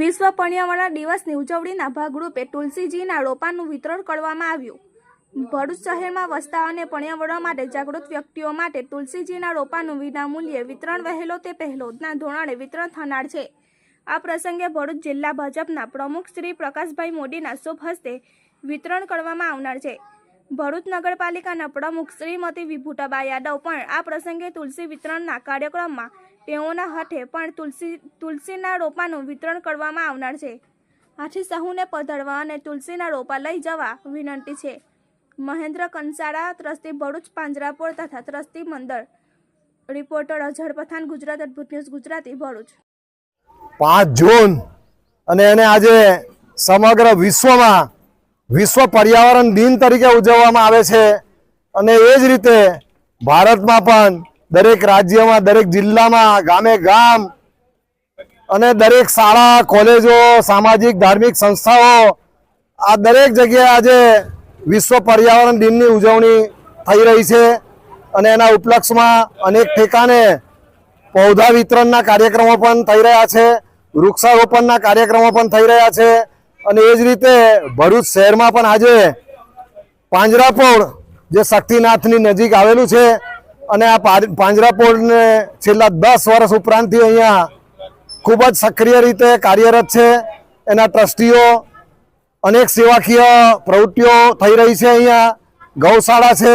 વિશ્વ પર્યાવરણ દિવસની ઉજવણીના ભાગરૂપે તુલસીજીના રોપાનું વિતરણ કરવામાં આવ્યું. ભરૂચ શહેરમાં વસતા અને પર્યાવરણ માટે જાગૃત વ્યક્તિઓ માટે તુલસીજીના રોપાનું વિનામૂલ્યે વિતરણ વહેલો તે પહેલોના ધોરણે વિતરણ થનાર છે. આ પ્રસંગે ભરૂચ જિલ્લા ભાજપના પ્રમુખ શ્રી પ્રકાશભાઈ મોદીના શુભ હસ્તે વિતરણ કરવામાં આવનાર છે. ભરૂચ નગરપાલિકાના પ્રમુખ શ્રીમતી વિભૂતાબા યાદવ પણ આ પ્રસંગે તુલસી વિતરણના કાર્યક્રમમાં તેઓના હાથે પણ તુલસી, તુલસીના રોપાનું વિતરણ કરવામાં આવનાર છે. આથી સહુને પધારવા અને તુલસીના રોપા લઈ જવા વિનંતી છે. મહેન્દ્ર કંસારા, ટ્રસ્ટી ભરૂચ પાંજરાપોળ તથા ટ્રસ્ટી મંદર રિપોર્ટર અઝહર પઠાણ, ગુજરાત અદભુત ન્યૂઝ, ગુજરાતી ભરૂચ. પાંચ જૂન અને એને આજે સમગ્ર વિશ્વમાં વિશ્વ પર્યાવરણ દિન તરીકે ઉજવવામાં આવે છે. અને એ જ રીતે ભારતમાં પણ દરેક રાજ્યમાં, દરેક જિલ્લામાં, ગામે ગામ અને દરેક શાળા, કોલેજો, સામાજિક, ધાર્મિક સંસ્થાઓ આ દરેક જગ્યાએ આજે વિશ્વ પર્યાવરણ દિનની ઉજવણી થઈ રહી છે. અને એના ઉપલક્ષમાં અનેક ઠેકાણે પૌધા વિતરણના કાર્યક્રમો પણ થઈ રહ્યા છે. વૃક્ષારોપણના કાર્યક્રમો પણ થઈ રહ્યા છે. અને એ જ રીતે ભરૂચ શહેરમાં પણ આજે પાંજરાપોળ જે શક્તિનાથની નજીક આવેલું છે અને આ પાંજરાપોળને છેલ્લા દસ વર્ષ ઉપરાંતથી અહીંયા ખૂબ જ સક્રિય રીતે કાર્યરત છે. એના ટ્રસ્ટીઓ, અનેક સેવાકીય પ્રવૃત્તિઓ થઈ રહી છે અહીંયા. ગૌશાળા છે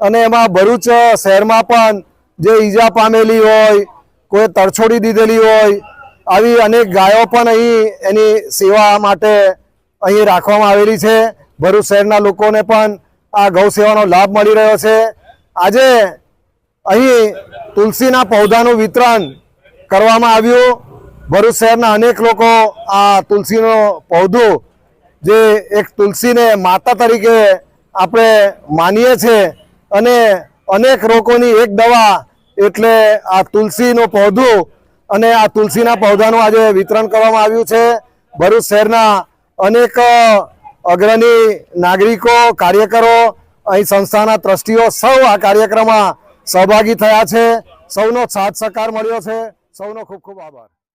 અને એમાં ભરૂચ શહેરમાં પણ જે ઈજા પામેલી હોય, કોઈ તરછોડી દીધેલી હોય આવી અનેક ગાયો પણ અહીં એની સેવા માટે અહીં રાખવામાં આવેલી છે. ભરૂચ શહેરના લોકોને પણ આ ગૌ સેવાનો લાભ મળી રહ્યો છે. આજે અહીં તુલસીના પૌધાનું વિતરણ કરવામાં આવ્યું. ભરૂચ શહેરના અનેક લોકો આ તુલસીનો પૌધો જે એક તુલસીને માતા તરીકે આપણે માનીએ છીએ અને અનેક રોગોની એક દવા એટલે આ તુલસીનું પૌધું અને આ તુલસીના પૌધાનું આજે વિતરણ કરવામાં આવ્યું છે. ભરૂચ શહેરના અનેક અગ્રણી નાગરિકો, કાર્યકરો, અહીં સંસ્થાના ટ્રસ્ટીઓ સૌ આ કાર્યક્રમમાં સહભાગી થયા છે. સૌનો સાથ સહકાર મળ્યો છે. સૌનો ખૂબ ખૂબ આભાર.